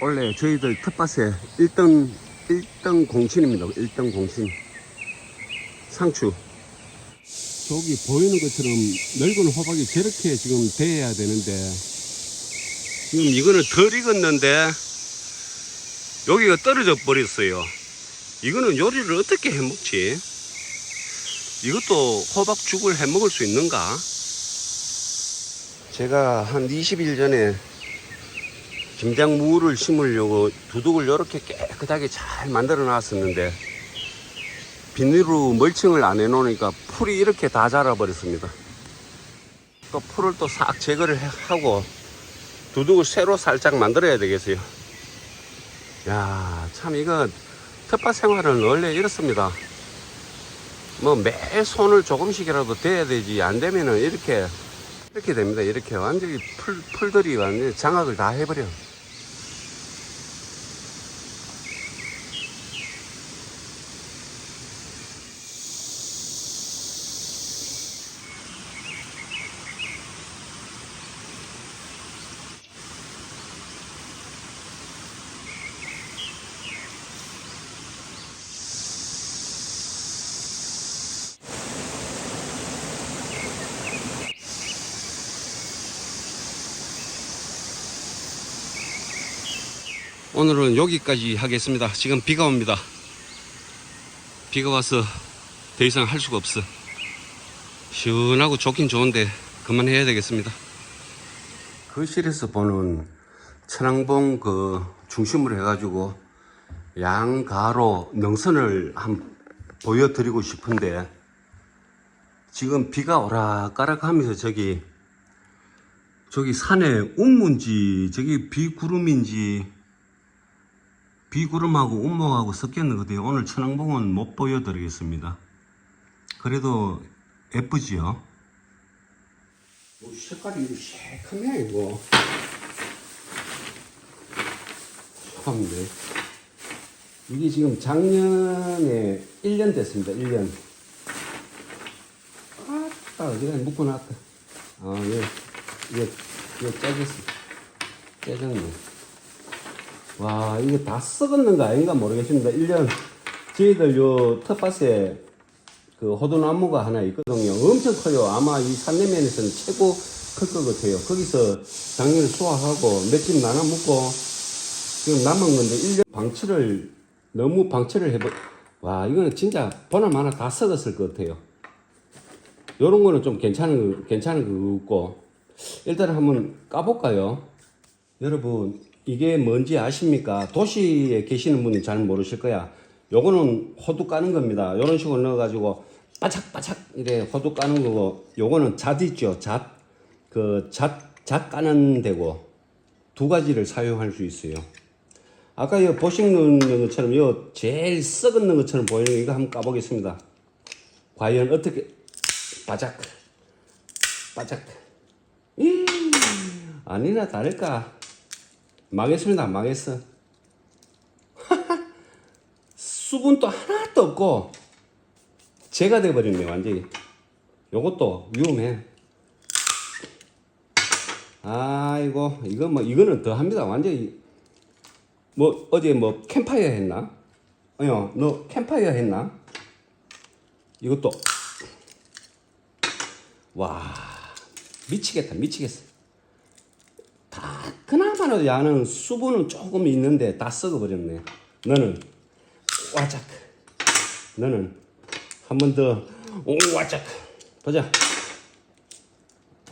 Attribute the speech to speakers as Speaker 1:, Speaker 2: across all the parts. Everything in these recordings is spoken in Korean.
Speaker 1: 원래 저희들 텃밭에 1등 1등 공신입니다. 1등 공신. 상추. 저기 보이는 것처럼 넓은 호박이 저렇게 지금 돼야 되는데 지금 이거는 덜 익었는데 여기가 떨어져 버렸어요. 이거는 요리를 어떻게 해 먹지? 이것도 호박죽을 해 먹을 수 있는가? 제가 한 20일 전에 김장무를 심으려고 두둑을 이렇게 깨끗하게 잘 만들어 놨었는데 비닐로 멀칭을 안 해놓으니까 풀이 이렇게 다 자라버렸습니다. 또 풀을 또 싹 제거를 해- 하고 두둑을 새로 살짝 만들어야 되겠어요. 야, 참 이거 텃밭 생활은 원래 이렇습니다. 뭐 매 손을 조금씩이라도 대야 되지 안 되면은 이렇게 이렇게 됩니다. 이렇게 완전히 풀 풀들이 완전히 장악을 다 해버려. 오늘은 여기까지 하겠습니다. 지금 비가 옵니다. 비가 와서 더 이상 할 수가 없어. 시원하고 좋긴 좋은데 그만해야 되겠습니다. 거실에서 보는 천왕봉 그 중심으로 해가지고 양가로 능선을 한 보여드리고 싶은데 지금 비가 오락가락 하면서 저기 저기 산에 운문지 저기 비구름인지 비구름하고 운목하고 섞였는 것 같아요. 오늘 천왕봉은 못 보여드리겠습니다. 그래도 예쁘지요? 오, 색깔이 새카네 이거. 참네. 이게 지금 작년에 1년 됐습니다. 1년. 아따 어디가 묶어놨다. 아 예. 이거 이거 짜졌어. 짜졌네. 와, 이게 다 썩었는가 아닌가 모르겠습니다. 1년, 저희들 요 텃밭에 그 호두나무가 하나 있거든요. 엄청 커요. 아마 이 산내면에서는 최고 클 것 같아요. 거기서 작년에 수확하고 맷집 나눠 먹고 지금 남은 건데 1년 방치를 너무 방치를 해버, 와, 이거는 진짜 보나마나 다 썩었을 것 같아요. 요런 거는 좀 괜찮은, 거- 괜찮은 거 같고 일단 한번 까볼까요? 여러분 이게 뭔지 아십니까? 도시에 계시는 분이 잘 모르실 거야. 요거는 호두 까는 겁니다. 요런 식으로 넣어가지고 바짝바짝 이래 호두 까는 거고 요거는 잣 있죠. 잣. 그 잣, 잣 까는 데고 두 가지를 사용할 수 있어요. 아까 요 보시는 것처럼 요 제일 썩은 것처럼 보이는 거 이거 한번 까보겠습니다. 과연 어떻게 바짝 바짝 이, 아니나 다를까 망했습니다. 망했어. 수분도 하나도 없고 제가 돼버렸네 완전히. 요것도 위험해. 아이고 이거 뭐 이거는 더 합니다. 완전히 뭐 어제 뭐 캠파이어 했나? 어여 너 캠파이어 했나? 이것도 와 미치겠다 미치겠어. 다 그나마도 야는 수분은 조금 있는데 다 썩어버렸네. 너는 와짝. 너는 한 번 더 와짝. 보자.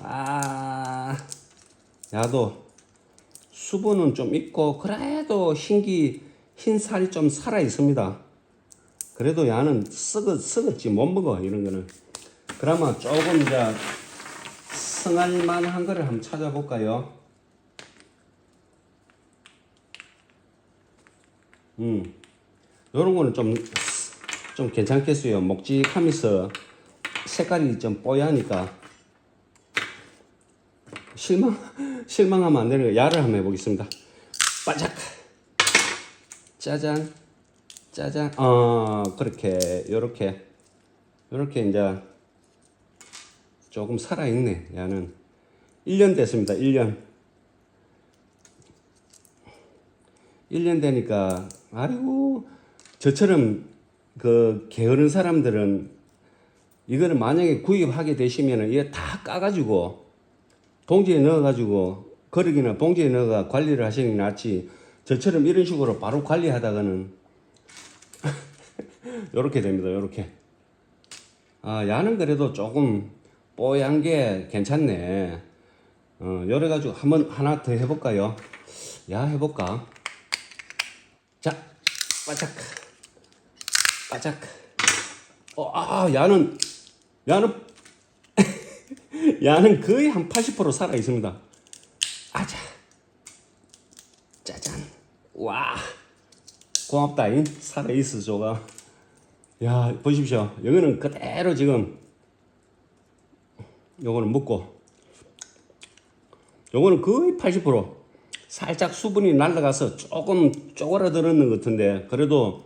Speaker 1: 아, 야도 수분은 좀 있고 그래도 흰기 흰 살이 좀 살아 있습니다. 그래도 야는 썩었 썩었지 못 먹어 이런 거는. 그러면 조금 이제 성할 만한 거를 한번 찾아볼까요? 음, 요런 거는 좀, 좀 괜찮겠어요. 먹직하면서 색깔이 좀 뽀얗니까. 실망, 실망하면 안 되는 거. 야를 한번 해보겠습니다. 반짝! 짜잔! 짜잔! 어, 그렇게, 요렇게. 요렇게 이제 조금 살아있네, 야는. 1년 됐습니다, 1년. 1년 되니까 아이고 저처럼 그 게으른 사람들은 이거를 만약에 구입하게 되시면은 이게 다 까가지고 봉지에 넣어가지고 거르기나 봉지에 넣어가 관리를 하시는 게 낫지 저처럼 이런 식으로 바로 관리하다가는 요렇게 됩니다 요렇게. 아 야는 그래도 조금 뽀얀 게 괜찮네. 어 요래 가지고 한번 하나 더 해볼까요? 야 해볼까? 자 바짝. 바짝. 어, 아 야는 야는 야는 거의 한 80% 살아 있습니다. 아자, 짜잔, 와, 고맙다잉 살아 있어 조가. 야 보십시오, 여기는 그대로 지금 요거는 묵고, 요거는 거의 80% 살짝 수분이 날라가서 조금 쪼그라들었는 것 같은데 그래도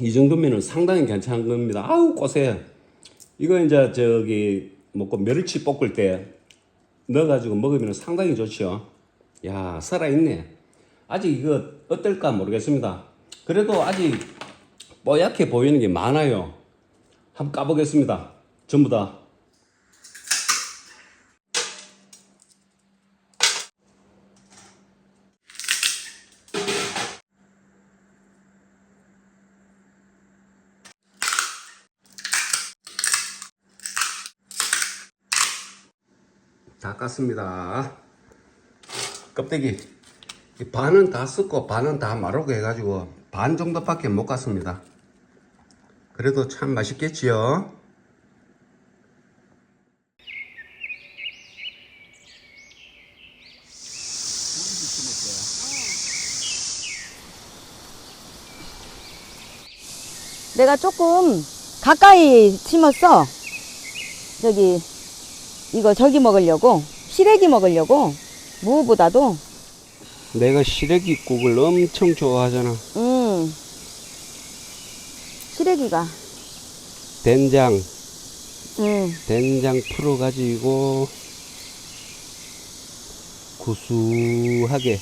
Speaker 1: 이 정도면은 상당히 괜찮은 겁니다. 아우 꼬세. 이거 이제 저기 먹고 멸치 볶을 때 넣어가지고 먹으면 상당히 좋죠. 야 살아있네. 아직 이거 어떨까 모르겠습니다. 그래도 아직 뽀얗게 보이는 게 많아요. 한번 까보겠습니다. 전부 다. 다 깠습니다. 껍데기 이 반은 다 씻고 반은 다 마르고 해가지고 반 정도밖에 못 깠습니다. 그래도 참 맛있겠지요.
Speaker 2: 내가 조금 가까이 심었어. 저기 이거 저기 먹으려고 시래기 먹으려고 무보다도
Speaker 1: 내가 시래기국을 엄청 좋아하잖아.
Speaker 2: 음 시래기가
Speaker 1: 된장,
Speaker 2: 음
Speaker 1: 된장 풀어 가지고 구수하게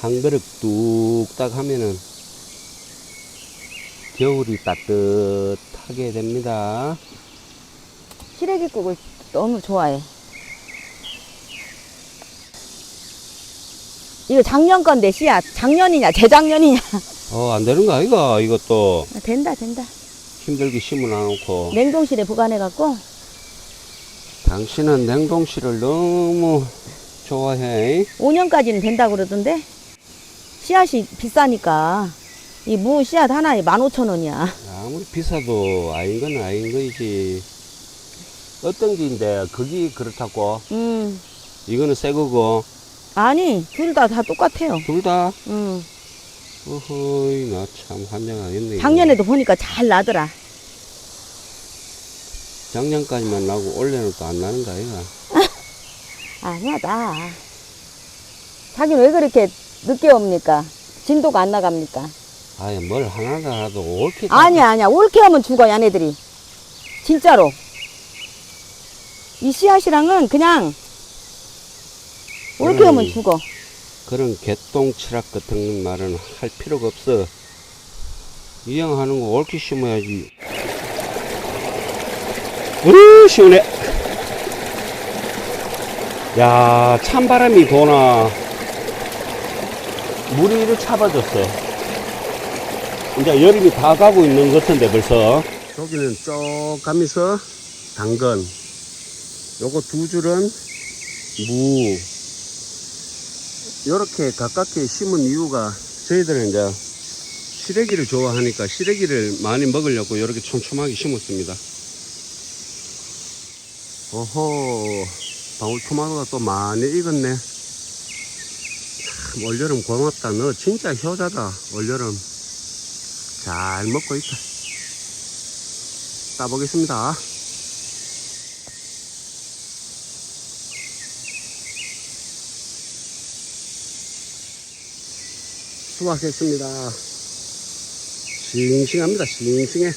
Speaker 1: 한 그릇 뚝딱 하면은 겨울이 따뜻하게 됩니다.
Speaker 2: 시래기국을 너무 좋아해. 이거 작년 건데 씨야 작년이냐 재작년이냐
Speaker 1: 어, 안 되는 거 아이가, 이것도.
Speaker 2: 된다 된다
Speaker 1: 힘들게 심어 놔놓고.
Speaker 2: 냉동실에 보관해 갖고
Speaker 1: 당신은 냉동실을 너무 좋아해.
Speaker 2: 5년까지는 된다고 그러던데 씨앗이 비싸니까 이 무 씨앗 하나에 15,000원이야
Speaker 1: 아무리 비싸도 아닌 건 아닌 거이지. 어떤 게인데, 그게 그렇다고.
Speaker 2: 음
Speaker 1: 이거는 새 거고.
Speaker 2: 아니 둘 다 다 똑같아요
Speaker 1: 둘 다.
Speaker 2: 음
Speaker 1: 어허이, 나 참 환장하겠네. 이거.
Speaker 2: 작년에도 보니까 잘 나더라
Speaker 1: 작년까지만 나고 올해는 또 안 나는 거 아이가?
Speaker 2: 아니야 나 자기는 왜 그렇게 늦게 옵니까 진도가 안 나갑니까
Speaker 1: 아예 뭘 하나라도 옳게.
Speaker 2: 아니야 아니야 옳게 하면 죽어 야네들이 진짜로 이 씨앗이랑은 그냥 옳게
Speaker 1: 음.
Speaker 2: 하면 죽어
Speaker 1: 그런 개똥 철학 같은 말은 할 필요가 없어. 이왕하는 거 옳게 심어야지. 으 시원해. 야 찬바람이 도나. 물이 이렇게 차봐졌어. 이제 여름이 다 가고 있는 것 같은데 벌써. 여기는 쭉 가면서 당근. 요거 두 줄은 무. 이렇게 가깝게 심은 이유가 저희들은 이제 시래기를 좋아하니까 시래기를 많이 먹으려고 이렇게 촘촘하게 심었습니다. 오호, 방울토마토가 또 많이 익었네. 참, 올여름 고맙다. 너 진짜 효자다. 올여름. 잘 먹고 있다. 따보겠습니다. 수확했습니다. 싱싱합니다. 싱싱해.